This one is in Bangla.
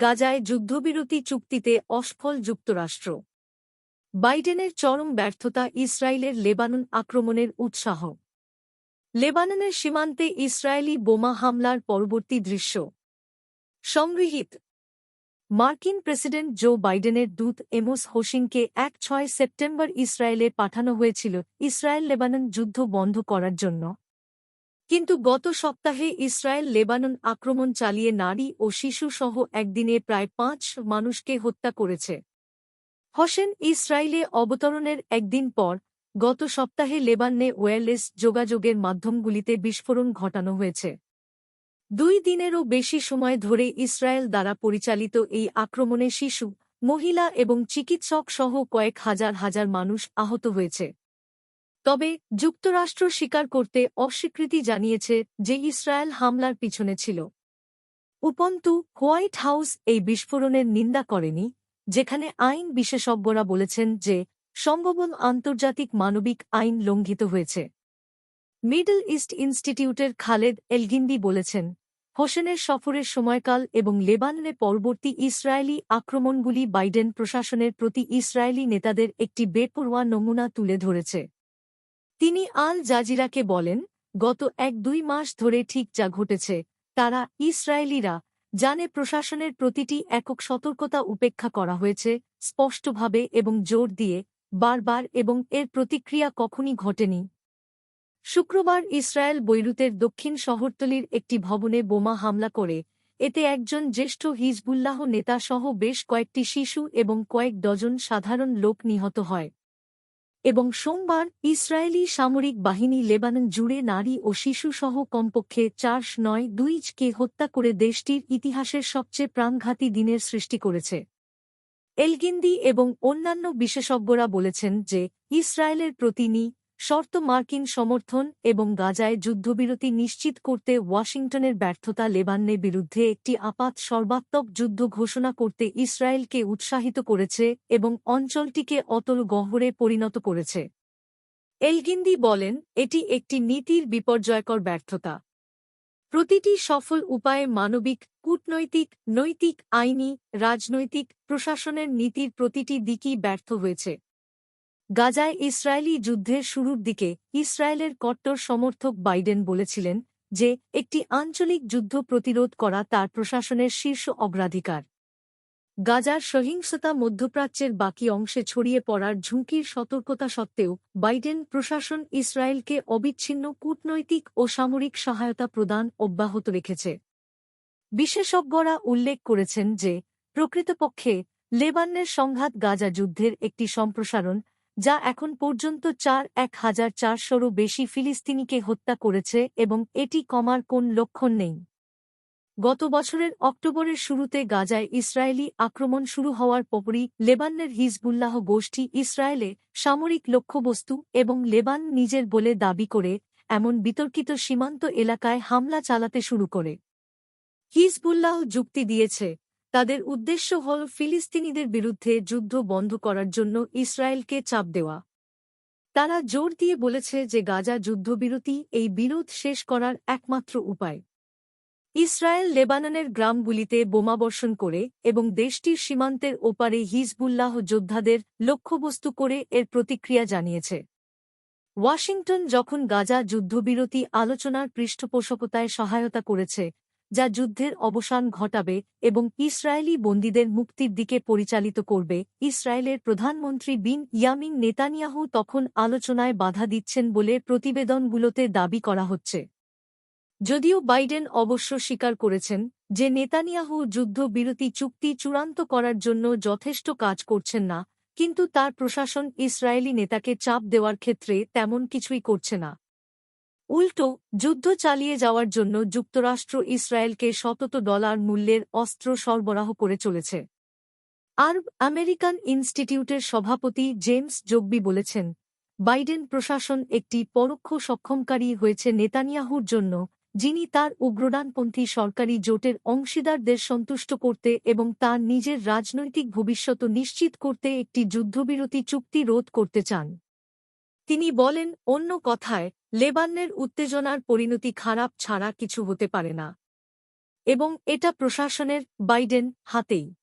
গাজায় যুদ্ধবিরতি চুক্তিতে অসফল যুক্তরাষ্ট্র। বাইডেনের চরম ব্যর্থতা ইসরায়েলের লেবানন আক্রমণের উৎসাহ। লেবাননের সীমান্তে ইসরায়েলি বোমা হামলার পরবর্তী দৃশ্য। সংগৃহীত। মার্কিন প্রেসিডেন্ট জো বাইডেনের দূত এমোস হোসিনকে এক ছয় সেপ্টেম্বর ইসরায়েলে পাঠানো হয়েছিল ইসরায়েল লেবানন যুদ্ধ বন্ধ করার জন্য। কিন্তু গত সপ্তাহে ইসরায়েল লেবানন আক্রমণ চালিয়ে নারী ও শিশুসহ একদিনে প্রায় পাঁচ মানুষকে হত্যা করেছে। হোসেন ইসরায়েলে অবতরণের একদিন পর গত সপ্তাহে লেবাননে ওয়্যারলেস যোগাযোগের মাধ্যমগুলিতে বিস্ফোরণ ঘটানো হয়েছে। দুই দিনেরও বেশি সময় ধরে ইসরায়েল দ্বারা পরিচালিত এই আক্রমণে শিশু, মহিলা এবং চিকিৎসক সহ কয়েক হাজার হাজার মানুষ আহত হয়েছে। তবে যুক্তরাষ্ট্র স্বীকার করতে অস্বীকৃতি জানিয়েছে যে ইসরায়েল হামলার পিছনে ছিল। উপন্তু হোয়াইট হাউস এই বিস্ফোরণের নিন্দা করেনি, যেখানে আইন বিশেষজ্ঞরা বলেছেন যে সম্ভবত আন্তর্জাতিক মানবিক আইন লঙ্ঘিত হয়েছে। মিডল ইস্ট ইনস্টিটিউটের খালেদ এলগিন্দি বলেছেন, হোসেনের সফরের সময়কাল এবং লেবাননে পরবর্তী ইসরায়েলি আক্রমণগুলি বাইডেন প্রশাসনের প্রতি ইসরায়েলি নেতাদের একটি বেপরোয়া নমুনা তুলে ধরেছে। তিনি আল জাজিরাকে বলেন, গত এক দুই মাস ধরে ঠিক যা ঘটেছে, তারা ইসরায়েলিরা জানে প্রশাসনের প্রতিটি একক সতর্কতা উপেক্ষা করা হয়েছে, স্পষ্টভাবে এবং জোর দিয়ে, বারবার এবং এর প্রতিক্রিয়া কখনই ঘটেনি। শুক্রবার ইসরায়েল বৈরুতের দক্ষিণ শহরতলির একটি ভবনে বোমা হামলা করে, এতে একজন জ্যেষ্ঠ হিজবুল্লাহ নেতাসহ বেশ কয়েকটি শিশু এবং কয়েক ডজন সাধারণ লোক নিহত হয়। এবং সোমবার ইসরায়েলি সামরিক বাহিনী লেবানন জুড়ে নারী ও শিশুসহ কমপক্ষে চার নয় দুইজকে হত্যা করে দেশটির ইতিহাসের সবচেয়ে প্রাণঘাতী দিনের সৃষ্টি করেছে। এলগিন্দি এবং অন্যান্য বিশেষজ্ঞরা বলেছেন যে, ইসরায়েলের প্রতিনি শর্ত মার্কিন সমর্থন এবং গাজায় যুদ্ধবিরতি নিশ্চিত করতে ওয়াশিংটনের ব্যর্থতা লেবাননে বিরুদ্ধে একটি আপাত সর্বাত্মক যুদ্ধ ঘোষণা করতে ইসরায়েলকে উৎসাহিত করেছে এবং অঞ্চলটিকে অতল গহ্বরে পরিণত করেছে। এলগিন্দি বলেন, এটি একটি নীতির বিপর্যয়কর ব্যর্থতা। প্রতিটি সফল উপায়ে মানবিক, কূটনৈতিক, নৈতিক, আইনি, রাজনৈতিক, প্রশাসনের নীতির প্রতিটি দিকই ব্যর্থ হয়েছে। গাজায় ইসরায়েলি যুদ্ধের শুরুর দিকে ইসরায়েলের কট্টর সমর্থক বাইডেন বলেছিলেন যে, একটি আঞ্চলিক যুদ্ধ প্রতিরোধ করা তার প্রশাসনের শীর্ষ অগ্রাধিকার। গাজার সহিংসতা মধ্যপ্রাচ্যের বাকি অংশে ছড়িয়ে পড়ার ঝুঁকির সতর্কতা সত্ত্বেও বাইডেন প্রশাসন ইসরায়েলকে অবিচ্ছিন্ন কূটনৈতিক ও সামরিক সহায়তা প্রদান অব্যাহত রেখেছে। বিশেষজ্ঞরা উল্লেখ করেছেন যে, প্রকৃতপক্ষে লেবাননের সংঘাত গাজা যুদ্ধের একটি সম্প্রসারণ যা এখন পর্যন্ত চার এক হাজার চারশোরও বেশি ফিলিস্তিনিকে হত্যা করেছে এবং এটি কমার কোন লক্ষণ নেই। গত বছরের অক্টোবরের শুরুতে গাজায় ইসরায়েলি আক্রমণ শুরু হওয়ার পরই লেবাননের হিজবুল্লাহ গোষ্ঠী ইসরায়েলে সামরিক লক্ষ্যবস্তু এবং লেবান নিজের বলে দাবি করে এমন বিতর্কিত সীমান্ত এলাকায় হামলা চালাতে শুরু করে। হিজবুল্লাহ যুক্তি দিয়েছে তাদের উদ্দেশ্য হল ফিলিস্তিনিদের বিরুদ্ধে যুদ্ধ বন্ধ করার জন্য ইসরায়েলকে চাপ দেওয়া। তারা জোর দিয়ে বলেছে যে গাজা যুদ্ধবিরতি এই বিরোধ শেষ করার একমাত্র উপায়। ইসরায়েল লেবাননের গ্রামগুলিতে বোমাবর্ষণ করে এবং দেশটির সীমান্তের ওপারে হিজবুল্লাহ যোদ্ধাদের লক্ষ্যবস্তু করে এর প্রতিক্রিয়া জানিয়েছে। ওয়াশিংটন যখন গাজা যুদ্ধবিরতি আলোচনার পৃষ্ঠপোষকতায় সহায়তা করেছে যা যুদ্ধের অবসান ঘটাবে এবং ইসরায়েলি বন্দীদের মুক্তির দিকে পরিচালিত করবে। ইসরায়েলের প্রধানমন্ত্রী বিন ইয়ামিন নেতানিয়াহু তখন আলোচনায় বাধা দিচ্ছেন বলে প্রতিবেদনগুলোতে দাবি করা হচ্ছে। যদিও বাইডেন অবশ্য স্বীকার করেছেন যে নেতানিয়াহু যুদ্ধবিরতি চুক্তি চূড়ান্ত করার জন্য যথেষ্ট কাজ করছেন না, কিন্তু তার প্রশাসন ইসরায়েলি নেতাকে চাপ দেওয়ার ক্ষেত্রে তেমন কিছুই করছে না। উল্টো, যুদ্ধ চালিয়ে যাওয়ার জন্য যুক্তরাষ্ট্র ইসরায়েলকে শতত ডলার মূল্যের অস্ত্র সরবরাহ করে চলেছে। আরব আমেরিকান ইনস্টিটিউটের সভাপতি জেমস জব্বি বলেছেন, বাইডেন প্রশাসন একটি পরোক্ষ সক্ষমকারী হয়েছে নেতানিয়াহুর জন্য, যিনি তার উগ্রডানপন্থী সরকারি জোটের অংশীদারদের সন্তুষ্ট করতে এবং তার নিজের রাজনৈতিক ভবিষ্যৎ নিশ্চিত করতে একটি যুদ্ধবিরতি চুক্তি রোধ করতে চান। তিনি বলেন, অন্য কথায়, লেবাননের উত্তেজনার পরিণতি খারাপ ছাড়া কিছু হতে পারে না। এবং এটা প্রশাসনের, বাইডেন, হাতেই।